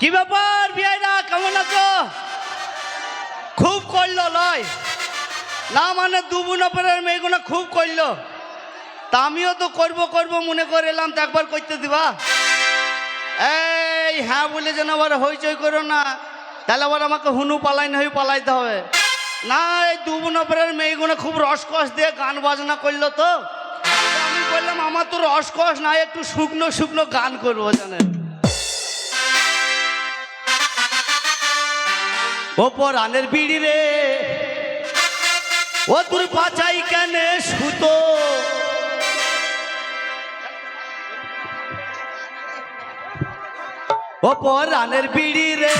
কি ব্যাপার বিয়াইরা কেমন আছো? খুব করল, লয়। না মানে দুবুন অপরের মেয়েগুলো খুব করল। তা আমিও তো করব করব, মনে করে এলাম, তো একবার করতে দিবা? এই হ্যাঁ বলে যেন আবার হইচই করো না। তাহলে আবার আমাকে হুনু পালাই না হয়ে পালাইতে হবে। না, এই দুবুন অপরের মেয়েগুলো খুব রসকস দিয়ে গান বাজনা করল তো। আমি বললাম, আমার তো রসকস না, একটু শুকনো শুকনো গান করব, জানেন। ও পরানের বিড়ি রে। ও তোর পাচাই কেন সুতো? ও রানের বিড়ি রে,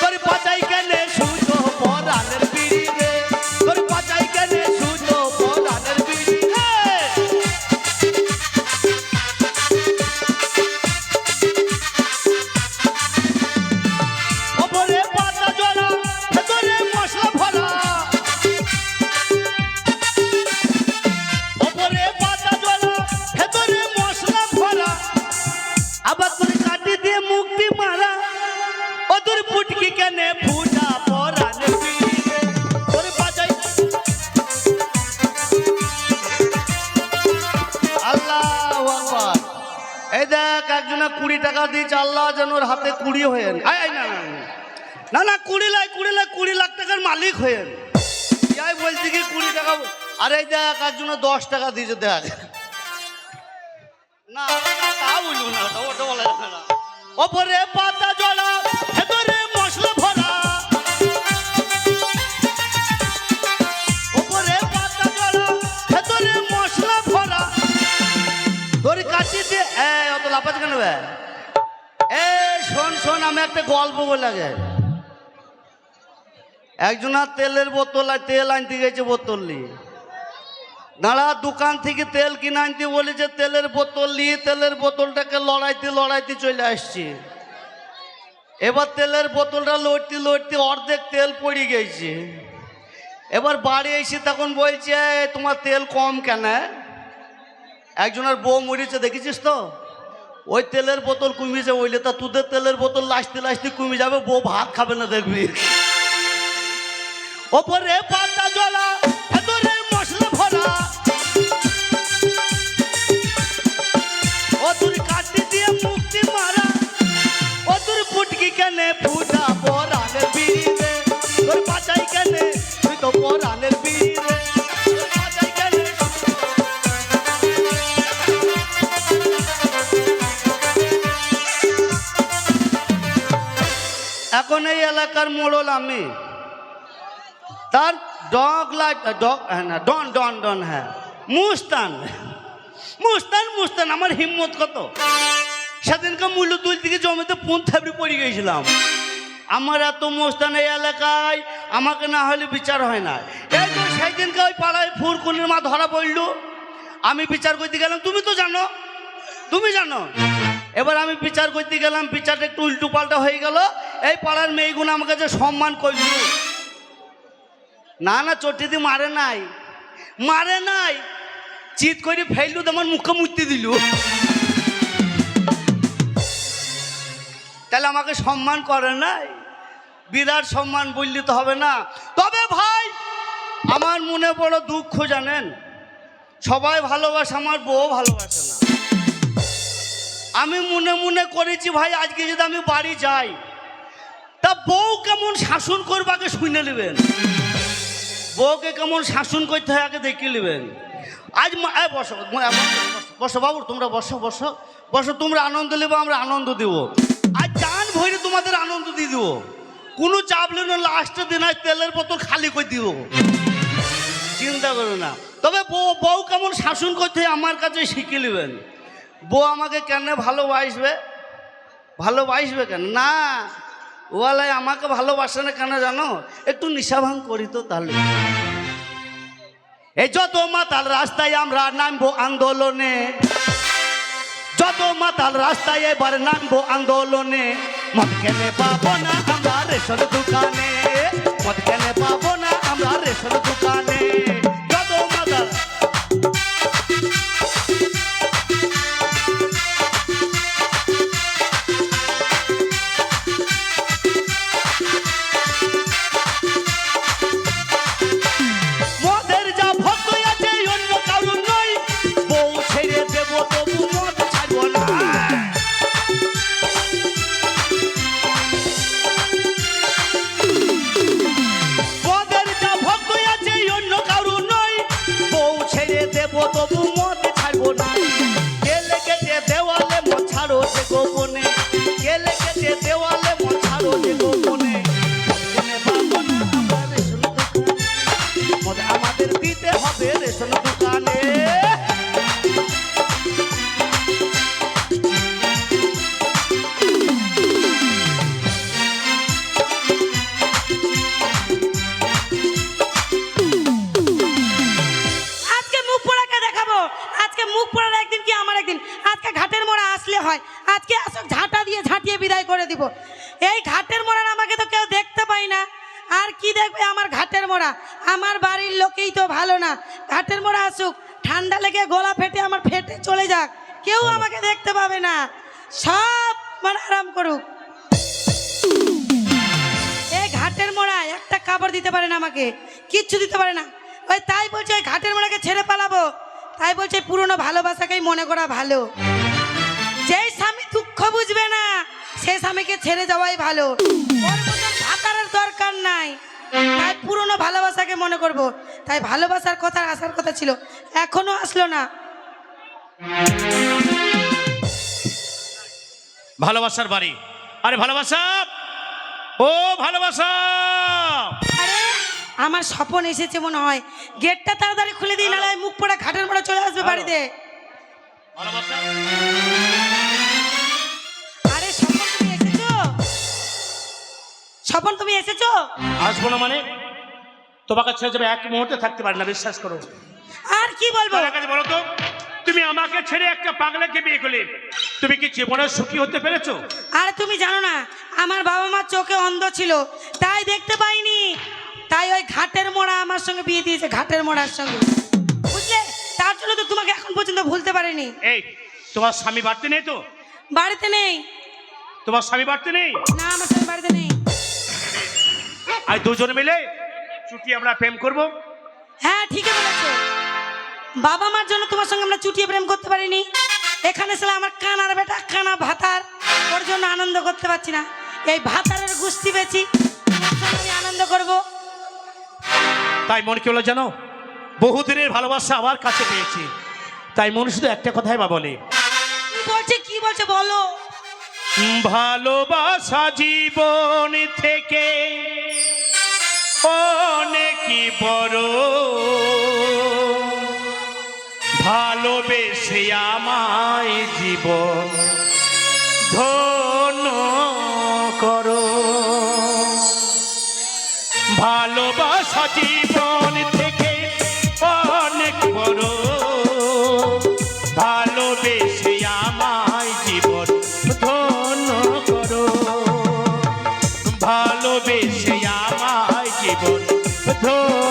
তোর পাচাই কেন সুতো? পরানের একজনে কুড়ি টাকা দিয়েছে আল্লাহ যেন ওর হাতে কুড়ি হয়ে আয়, না না না। না। না কুড়ি লাখ কুড়ি লাখ কুড়ি লাখ টাকার মালিক হয়ে যাই বলছি কি কুড়ি টাকা আরে দেখ জন্য দশ টাকা দিয়েছে দেখ। না না, তা বলব না ওটা বলা যাবে না। ওপরে পাতা জলা এ কেন এ শোন শোন, আমি একটা গল্প বলে লাগে একজনার তেলের বোতল আর তেল আনতে গেছে বোতল নিয়ে। দাঁড়া, দোকান থেকে তেল কিনে আনতে বলেছে তেলের বোতল নিয়ে, তেলের বোতলটাকে লড়াইতে লড়াইতে চলে আসছে। এবার তেলের বোতলটা লড়তে লড়তে অর্ধেক তেল পড়ে গেছে। এবার বাড়ি এসে তখন বলছে তোমার তেল কম কেন? একজনের বউ মরেছে, দেখেছিস তো? ওই তেলের বোতল কমিয়েছে ওইলে তা তোদের তেলের বোতল লাসতে লাসতে কমে যাবে, বউ ভাত খাবে না দেখবি। ওপরে পাতা জলা ভেতরে মশলা ভরা। ও তোর কাটি দিয়ে মুক্তি মারা ও তোর পুটকি কেনে পূজা এখন এই এলাকার মোড়ল আমি। তার ডগ লাইট, ডগ হ্যাঁ ডন ডন ডন হ্যাঁ। মুস্তান মুস্তান মুস্তান, আমার হিম্মত কত? সেদিনকে মূল্য তুল থেকে জমিতে পুন থাবড়ি পড়ে গিয়েছিলাম। আমার এত মুস্তান এই এলাকায়, আমাকে না হলে বিচার হয় না। এই তো সেই দিনকে ওই পাড়ায় ফুরকুনির মা ধরা পড়ল। আমি বিচার করতে গেলাম, তুমি তো জানো, তুমি জানো। এবার আমি বিচার করতে গেলাম, বিচারটা একটু উল্টো পাল্টা হয়ে গেল। এই পাড়ার মেয়েগুলো আমাকে যে সম্মান করল। না না চটি দিয়ে মারে নাই। মারে নাই। চিত করে ফেললু, তো আমার মুখে মুছতে দিল। তাহলে আমাকে সম্মান করে নাই? বিরাট সম্মান বললে তো হবে না। তবে ভাই, আমার মনে বড় দুঃখ জানেন? সবাই ভালোবাসে, আমার বউ ভালোবাসে না। আমি মনে মনে করেছি, ভাই, আজকে যদি আমি বাড়ি যাই তা বউ কেমন শাসন করবে আগে শুনে নেবেন? বউকে কেমন শাসন করতে হয় আগে দেখে নেবেন। আজ বসো বসো, বাবু তোমরা বসো বসো। বসো তোমরা আনন্দ নেব আমরা আনন্দ দেব। আর জান ভরে তোমাদের আনন্দ দিয়ে দেবো। কোনো চাপ নেই না লাস্টের দিন আজ তেলের বোতল খালি করে দিব। চিন্তা করো না। তবে বউ বউ কেমন শাসন করতে হয় আমার কাছে শিখে নেবেন। বউ আমাকে কেন ভালোবাসবে? ভালোবাসবে কেন? না ওয়ালাই আমাকে ভালোবাসে না কেন জানো? একটু নিশাভাং করি তো তাহলে। এই যত মাতাল রাস্তায় আমরা নামবো আন্দোলনে, যত মাতাল রাস্তায় এবার নামবো আন্দোলনে, মদ কেনে পাবো না আমরা রেশন দোকানে, মদ কেনে পাবো না আমরা রেশন দোকানে। মজা আমাদের দিতে হবে রেশন দোকানে। হয়। আজকে আসো ঝাঁটা দিয়ে ঝাঁটিয়ে বিদায় করে দিব। এই ঘাটের মোড়ার আমাকে তো কেউ দেখতে পাই না। আর কি দেখবে আমার ঘাটের মোড়া? আমার বাড়ির লোকেই তো ভালো না। ঘাটের মোড়া আসুক ঠান্ডা লেগে গলা ফেটে আমার ফেটে চলে যাক। কেউ আমাকে দেখতে পাবে না। সব মানে আরাম করুক। এই ঘাটের মোড়া একটা কাপড় দিতে পারে না আমাকে। কিচ্ছু দিতে পারে না। ওই তাই বলছে ওই ঘাটের মোড়াকে ছেড়ে পালাবো। তাই বলছে পুরনো ভালোবাসাকেই মনে করা ভালো। যেই স্বামী দুঃখ বুঝবে না সেই স্বামীকে ছেড়ে যাওয়াই ভালো। ওর দরকার নাই। তাই পুরনো ভালোবাসাকে মনে করব। তাই ভালোবাসার কথা আসার কথা ছিল এখনও আসলো না। ভালোবাসার বাড়ি। আরে ভালোবাসা! ও ভালোবাসা! আরে আমার স্বপন এসেছে মনে হয়। গেটটা তাড়াতাড়ি খুলে দিই নাহলে মুখ পড়ে ঘাটের মোড়া চলে আসবে বাড়িতে। ভালোবাসা। স্বপন তুমি এসেছ? আসব না মানে? তোমাকে ছেড়ে যাবে এক মুহূর্তে থাকতে পারি না বিশ্বাস করো। আর কি বলব? বলো তো তুমি আমাকে ছেড়ে একটা পাগলাকে বিয়ে করলে তুমি কি জীবনে সুখী হতে পেরেছ? আরে তুমি জানো না আমার বাবা মা চোখে অন্ধ ছিল তাই দেখতে পাইনি। তাই ওই ঘাটের মোড়া আমার সঙ্গে বিয়ে দিয়েছে ঘাটের মোড়ার সঙ্গে। বুঝলে? তার জন্য তো তোমাকে এখন পর্যন্ত ভুলতে পারিনি। এই তোমার স্বামী বাড়তে নেই তো? বাড়িতে নেই। তোমার স্বামী বাড়তে নেই? না আমার সঙ্গে বাড়িতে নেই। আর দুজন মিলে ছুটি আমরা প্রেম করব। হ্যাঁ ঠিকই বলেছ। বাবা মার জন্য তোমার সঙ্গে আমরা চুটিয়ে প্রেম করতে পারিনি। এখানে ছিল আমার কানার বেটা কানা ভাতার। ওর জন্য আনন্দ করতে পারছি না। এই ভাতারের গুষ্টি বেছি আমি আনন্দ করব। তাই মন কি হলো জানো? বহুদিনের ভালোবাসা আমার কাছে পেয়েছি। তাই মন শুধু একটা কথাই বা বলে। কি বলছে কি বলছে বলো। ভালোবাসা জীবন থেকে অনেক বড়? ভালোবেসে আমায় জীবন ধন করো। ভালোবাসা জীবন Oh.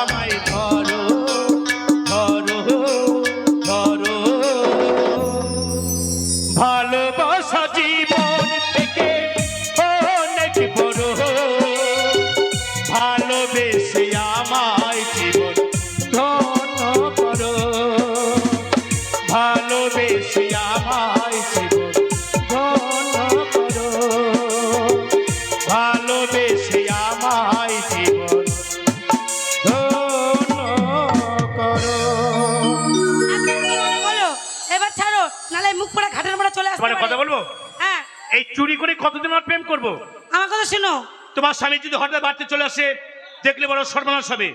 আমায় ধরো করব। আমার কথা শোনো। তোমার স্বামী যদি হঠাৎ বাড়তে চলে আসে দেখলে বড় সর্বনাশ হবে।